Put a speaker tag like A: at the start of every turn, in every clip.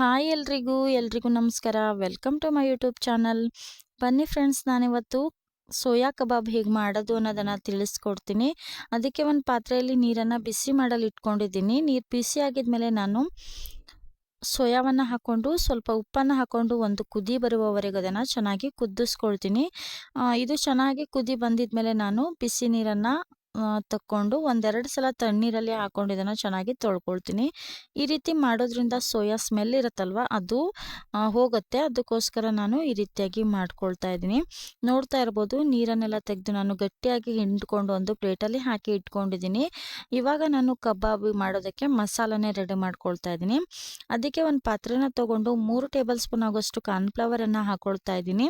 A: Hi ಎಲ್ರಿಗೂ ಎಲ್ರಿಗೂ ನಮಸ್ಕಾರ. Welcome to my YouTube channel ಬನ್ನಿ ಫ್ರೆಂಡ್ಸ್ ನಾನಿವತ್ತು ಸೋಯಾ ಕಬಾಬ್ ಹೇಗೆ ಮಾಡೋದು ಅನ್ನೋದನ್ನು ತಿಳಿಸ್ಕೊಡ್ತೀನಿ. ಅದಕ್ಕೆ ಒಂದು ಪಾತ್ರೆಯಲ್ಲಿ ನೀರನ್ನು ಬಿಸಿ ಮಾಡಲು ಇಟ್ಕೊಂಡಿದ್ದೀನಿ. ನೀರು ಬಿಸಿ ಆಗಿದ್ಮೇಲೆ ನಾನು ಸೋಯಾವನ್ನು ಹಾಕ್ಕೊಂಡು ಸ್ವಲ್ಪ ಉಪ್ಪನ್ನು ಹಾಕ್ಕೊಂಡು ಒಂದು ಕುದಿ ಬರುವವರೆಗೂ ಅದನ್ನು ಚೆನ್ನಾಗಿ ಕುದಿಸ್ಕೊಳ್ತೀನಿ. ಇದು ಚೆನ್ನಾಗಿ ಕುದಿ ಬಂದಿದ್ಮೇಲೆ ನಾನು ಬಿಸಿ ನೀರನ್ನು ತಕ್ಕೊಂಡು ಒಂದೆರಡು ಸಲ ತಣ್ಣೀರಲ್ಲಿ ಹಾಕೊಂಡು ಇದನ್ನು ಚೆನ್ನಾಗಿ ತೊಳ್ಕೊಳ್ತೀನಿ. ಈ ರೀತಿ ಮಾಡೋದ್ರಿಂದ ಸೋಯಾ ಸ್ಮೆಲ್ ಇರುತ್ತಲ್ವ, ಅದು ಹೋಗುತ್ತೆ. ಅದಕ್ಕೋಸ್ಕರ ನಾನು ಈ ರೀತಿಯಾಗಿ ಮಾಡ್ಕೊಳ್ತಾ ಇದ್ದೀನಿ. ನೋಡ್ತಾ ಇರ್ಬೋದು, ನೀರನ್ನೆಲ್ಲ ತೆಗೆದು ನಾನು ಗಟ್ಟಿಯಾಗಿ ಹಿಂಡ್ಕೊಂಡು ಒಂದು ಪ್ಲೇಟಲ್ಲಿ ಹಾಕಿ ಇಟ್ಕೊಂಡಿದ್ದೀನಿ. ಇವಾಗ ನಾನು ಕಬಾಬ್ ಮಾಡೋದಕ್ಕೆ ಮಸಾಲನೇ ರೆಡಿ ಮಾಡ್ಕೊಳ್ತಾ ಇದ್ದೀನಿ. ಅದಕ್ಕೆ ಒಂದು ಪಾತ್ರೆನ ತೊಗೊಂಡು ಮೂರು ಟೇಬಲ್ ಸ್ಪೂನ್ ಆಗೋಷ್ಟು ಕಾರ್ನ್ಫ್ಲವರನ್ನು ಹಾಕ್ಕೊಳ್ತಾ ಇದ್ದೀನಿ.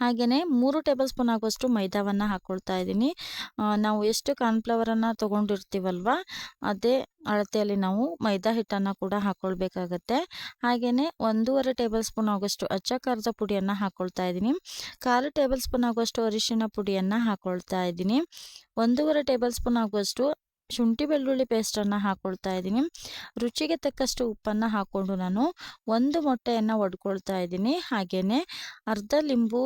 A: ಹಾಗೆಯೇ ಮೂರು ಟೇಬಲ್ ಸ್ಪೂನ್ ಆಗುವಷ್ಟು ಮೈದಾವನ್ನು ಹಾಕ್ಕೊಳ್ತಾ ಇದ್ದೀನಿ. ನಾವು ಎಷ್ಟು ಕಾರ್ನ್ಫ್ಲವರನ್ನು ತೊಗೊಂಡಿರ್ತೀವಲ್ವ, ಅದೇ ಅಳತೆಯಲ್ಲಿ ನಾವು ಮೈದಾ ಹಿಟ್ಟನ್ನು ಕೂಡ ಹಾಕ್ಕೊಳ್ಬೇಕಾಗತ್ತೆ ಹಾಗೆಯೇ ಒಂದೂವರೆ ಟೇಬಲ್ ಸ್ಪೂನ್ ಆಗುವಷ್ಟು ಅಚ್ಚ ಖಾರದ ಪುಡಿಯನ್ನು ಹಾಕ್ಕೊಳ್ತಾ ಇದ್ದೀನಿ. ಕಾಲು ಟೇಬಲ್ ಸ್ಪೂನ್ ಆಗುವಷ್ಟು ಅರಿಶಿನ ಪುಡಿಯನ್ನು ಹಾಕ್ಕೊಳ್ತಾ ಇದ್ದೀನಿ. ಒಂದೂವರೆ ಟೇಬಲ್ ಸ್ಪೂನ್ ಆಗುವಷ್ಟು ಶುಂಠಿ ಬೆಳ್ಳುಳ್ಳಿ ಪೇಸ್ಟನ್ನು ಹಾಕ್ಕೊಳ್ತಾ ಇದ್ದೀನಿ. ರುಚಿಗೆ ತಕ್ಕಷ್ಟು ಉಪ್ಪನ್ನು ಹಾಕ್ಕೊಂಡು ನಾನು ಒಂದು ಮೊಟ್ಟೆಯನ್ನು ಒಡ್ಕೊಳ್ತಾ ಇದ್ದೀನಿ. ಹಾಗೆಯೇ ಅರ್ಧ ಲಿಂಬು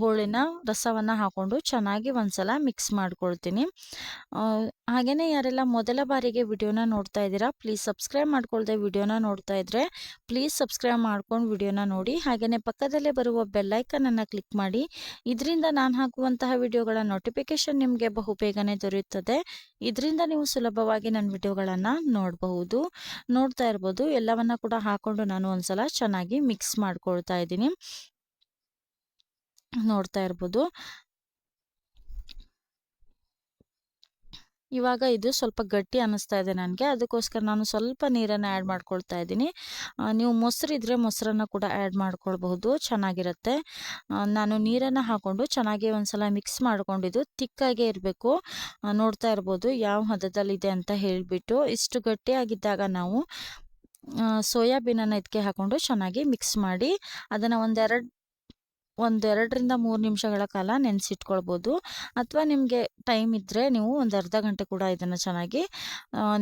A: ಹೋಳಿನ ರಸವನ್ನು ಹಾಕ್ಕೊಂಡು ಚೆನ್ನಾಗಿ ಒಂದ್ಸಲ ಮಿಕ್ಸ್ ಮಾಡ್ಕೊಳ್ತೀನಿ. ಹಾಗೆಯೇ ಯಾರೆಲ್ಲ ಮೊದಲ ಬಾರಿಗೆ ವಿಡಿಯೋನ ನೋಡ್ತಾ ಇದ್ದೀರಾ ಪ್ಲೀಸ್ ಸಬ್ಸ್ಕ್ರೈಬ್ ಮಾಡ್ಕೊಳ್ದೆ ವಿಡಿಯೋನ ನೋಡ್ತಾ ಇದ್ದರೆ ಪ್ಲೀಸ್ ಸಬ್ಸ್ಕ್ರೈಬ್ ಮಾಡ್ಕೊಂಡು ವಿಡಿಯೋನ ನೋಡಿ. ಹಾಗೆಯೇ ಪಕ್ಕದಲ್ಲೇ ಬರುವ ಬೆಲ್ಲೈಕನನ್ನು ಕ್ಲಿಕ್ ಮಾಡಿ. ಇದರಿಂದ ನಾನು ಹಾಕುವಂತಹ ವಿಡಿಯೋಗಳ ನೋಟಿಫಿಕೇಶನ್ ನಿಮಗೆ ಬಹು ಬೇಗನೆ ದೊರೆಯುತ್ತದೆ. ಇದರಿಂದ ನೀವು ಸುಲಭವಾಗಿ ನನ್ನ ವಿಡಿಯೋಗಳನ್ನು ನೋಡಬಹುದು. ನೋಡ್ತಾ ಇರ್ಬೋದು. ಎಲ್ಲವನ್ನ ಕೂಡ ಹಾಕೊಂಡು ನಾನು ಒಂದ್ಸಲ ಚೆನ್ನಾಗಿ ಮಿಕ್ಸ್ ಮಾಡ್ಕೊಳ್ತಾ ಇದ್ದೀನಿ. ನೋಡ್ತಾ ಇರ್ಬೋದು. ಇವಾಗ ಇದು ಸ್ವಲ್ಪ ಗಟ್ಟಿ ಅನ್ನಿಸ್ತಾ ಇದೆ ನನಗೆ. ಅದಕ್ಕೋಸ್ಕರ ನಾನು ಸ್ವಲ್ಪ ನೀರನ್ನು ಆ್ಯಡ್ ಮಾಡ್ಕೊಳ್ತಾ ಇದ್ದೀನಿ. ನೀವು ಮೊಸರು ಇದ್ದರೆ ಮೊಸರನ್ನು ಕೂಡ ಆ್ಯಡ್ ಮಾಡ್ಕೊಳ್ಬಹುದು. ಚೆನ್ನಾಗಿರುತ್ತೆ. ನಾನು ನೀರನ್ನು ಹಾಕ್ಕೊಂಡು ಚೆನ್ನಾಗಿ ಒಂದ್ಸಲ ಮಿಕ್ಸ್ ಮಾಡಿಕೊಂಡಿದ್ದು ತಿಕ್ಕಾಗೆ ಇರಬೇಕು. ನೋಡ್ತಾ ಇರ್ಬೋದು ಯಾವ ಹದದಲ್ಲಿದೆ ಅಂತ ಹೇಳಿಬಿಟ್ಟು. ಇಷ್ಟು ಗಟ್ಟಿಯಾಗಿದ್ದಾಗ ನಾವು ಸೋಯಾಬೀನನ್ನು ಇದಕ್ಕೆ ಹಾಕ್ಕೊಂಡು ಚೆನ್ನಾಗಿ ಮಿಕ್ಸ್ ಮಾಡಿ, ಅದನ್ನು ಒಂದೆರಡು ಒಂದೆರಡರಿಂದ ಮೂರು ನಿಮಿಷಗಳ ಕಾಲ ನೆನೆಸಿಟ್ಕೊಳ್ಬೋದು. ಅಥವಾ ನಿಮಗೆ ಟೈಮ್ ಇದ್ದರೆ ನೀವು ಒಂದು ಅರ್ಧ ಗಂಟೆ ಕೂಡ ಇದನ್ನು ಚೆನ್ನಾಗಿ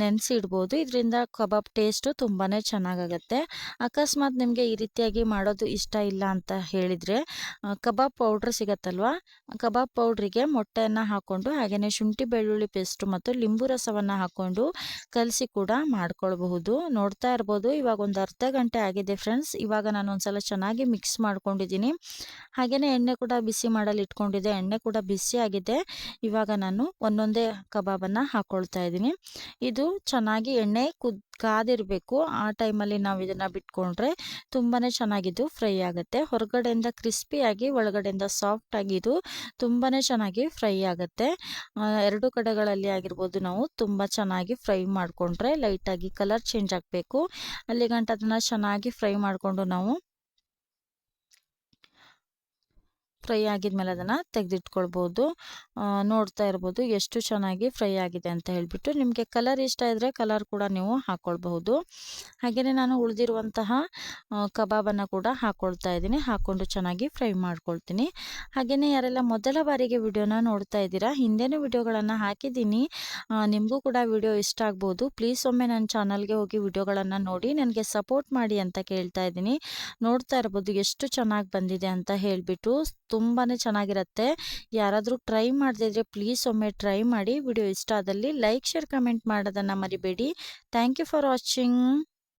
A: ನೆನೆಸಿ ಇಡ್ಬೋದು ಇದರಿಂದ ಕಬಾಬ್ ಟೇಸ್ಟು ತುಂಬಾ ಚೆನ್ನಾಗಾಗತ್ತೆ. ಅಕಸ್ಮಾತ್ ನಿಮಗೆ ಈ ರೀತಿಯಾಗಿ ಮಾಡೋದು ಇಷ್ಟ ಇಲ್ಲ ಅಂತ ಹೇಳಿದರೆ ಕಬಾಬ್ ಪೌಡ್ರ್ ಸಿಗತ್ತಲ್ವ? ಕಬಾಬ್ ಪೌಡ್ರಿಗೆ ಮೊಟ್ಟೆಯನ್ನು ಹಾಕ್ಕೊಂಡು ಹಾಗೆಯೇ ಶುಂಠಿ, ಬೆಳ್ಳುಳ್ಳಿ ಪೇಸ್ಟು ಮತ್ತು ಲಿಂಬು ರಸವನ್ನು ಹಾಕ್ಕೊಂಡು ಕಲಸಿ ಕೂಡ ಮಾಡ್ಕೊಳ್ಬಹುದು. ನೋಡ್ತಾ ಇರ್ಬೋದು. ಇವಾಗ ಒಂದು ಅರ್ಧ ಗಂಟೆ ಆಗಿದೆ ಫ್ರೆಂಡ್ಸ್. ಇವಾಗ ನಾನು ಒಂದ್ಸಲ ಚೆನ್ನಾಗಿ ಮಿಕ್ಸ್ ಮಾಡ್ಕೊಂಡಿದ್ದೀನಿ. ಹಾಗೆಯೇ ಎಣ್ಣೆ ಕೂಡ ಬಿಸಿ ಮಾಡಲು ಇಟ್ಕೊಂಡಿದ್ದೆ. ಎಣ್ಣೆ ಕೂಡ ಬಿಸಿ ಆಗಿದೆ. ಇವಾಗ ನಾನು ಒಂದೊಂದೇ ಕಬಾಬನ್ನು ಹಾಕ್ಕೊಳ್ತಾ ಇದ್ದೀನಿ. ಇದು ಚೆನ್ನಾಗಿ ಎಣ್ಣೆ ಕುದ್ ಕಾದಿರಬೇಕು ಆ ಟೈಮಲ್ಲಿ ನಾವು ಇದನ್ನು ಬಿಟ್ಕೊಂಡ್ರೆ ತುಂಬಾ ಚೆನ್ನಾಗಿದ್ದು ಫ್ರೈ ಆಗುತ್ತೆ. ಹೊರಗಡೆಯಿಂದ ಕ್ರಿಸ್ಪಿಯಾಗಿ ಒಳಗಡೆಯಿಂದ ಸಾಫ್ಟಾಗಿ ಇದು ತುಂಬಾ ಚೆನ್ನಾಗಿ ಫ್ರೈ ಆಗುತ್ತೆ. ಎರಡು ಕಡೆಗಳಲ್ಲಿ ಆಗಿರ್ಬೋದು ನಾವು ತುಂಬ ಚೆನ್ನಾಗಿ ಫ್ರೈ ಮಾಡಿಕೊಂಡ್ರೆ ಲೈಟಾಗಿ ಕಲರ್ ಚೇಂಜ್ ಆಗಬೇಕು. ಅಲ್ಲಿಗಂಟ ಅದನ್ನು ಚೆನ್ನಾಗಿ ಫ್ರೈ ಮಾಡಿಕೊಂಡು ನಾವು ಫ್ರೈ ಆಗಿದ್ಮೇಲೆ ಅದನ್ನು ತೆಗೆದಿಟ್ಕೊಳ್ಬೋದು. ನೋಡ್ತಾ ಇರ್ಬೋದು ಎಷ್ಟು ಚೆನ್ನಾಗಿ ಫ್ರೈ ಆಗಿದೆ ಅಂತ ಹೇಳಿಬಿಟ್ಟು. ನಿಮಗೆ ಕಲರ್ ಇಷ್ಟ ಇದ್ದರೆ ಕಲರ್ ಕೂಡ ನೀವು ಹಾಕ್ಕೊಳ್ಬಹುದು ಹಾಗೆಯೇ ನಾನು ಉಳಿದಿರುವಂತಹ ಕಬಾಬನ್ನು ಕೂಡ ಹಾಕ್ಕೊಳ್ತಾ ಇದ್ದೀನಿ. ಹಾಕ್ಕೊಂಡು ಚೆನ್ನಾಗಿ ಫ್ರೈ ಮಾಡ್ಕೊಳ್ತೀನಿ. ಹಾಗೆಯೇ ಯಾರೆಲ್ಲ ಮೊದಲ ಬಾರಿಗೆ ವಿಡಿಯೋನ ನೋಡ್ತಾ ಇದ್ದೀರಾ, ಹಿಂದೆನೂ ವಿಡಿಯೋಗಳನ್ನು ಹಾಕಿದ್ದೀನಿ. ನಿಮಗೂ ಕೂಡ ವಿಡಿಯೋ ಇಷ್ಟ ಆಗ್ಬೋದು. ಪ್ಲೀಸ್ ಒಮ್ಮೆ ನನ್ನ ಚಾನಲ್ಗೆ ಹೋಗಿ ವಿಡಿಯೋಗಳನ್ನು ನೋಡಿ, ನನಗೆ ಸಪೋರ್ಟ್ ಮಾಡಿ ಅಂತ ಕೇಳ್ತಾ ಇದ್ದೀನಿ. ನೋಡ್ತಾ ಇರ್ಬೋದು ಎಷ್ಟು ಚೆನ್ನಾಗಿ ಬಂದಿದೆ ಅಂತ ಹೇಳಿಬಿಟ್ಟು. ತುಂಬಾ ಚೆನ್ನಾಗಿರುತ್ತೆ. ಯಾರಾದರೂ ಟ್ರೈ ಮಾಡದಿದ್ರೆ ಪ್ಲೀಸ್ ಒಮ್ಮೆ ಟ್ರೈ ಮಾಡಿ. ವಿಡಿಯೋ ಇಷ್ಟ ಆದಲ್ಲಿ ಲೈಕ್, ಶೇರ್, ಕಮೆಂಟ್ ಮಾಡೋದನ್ನು ಮರಿಬೇಡಿ. Thank you for watching.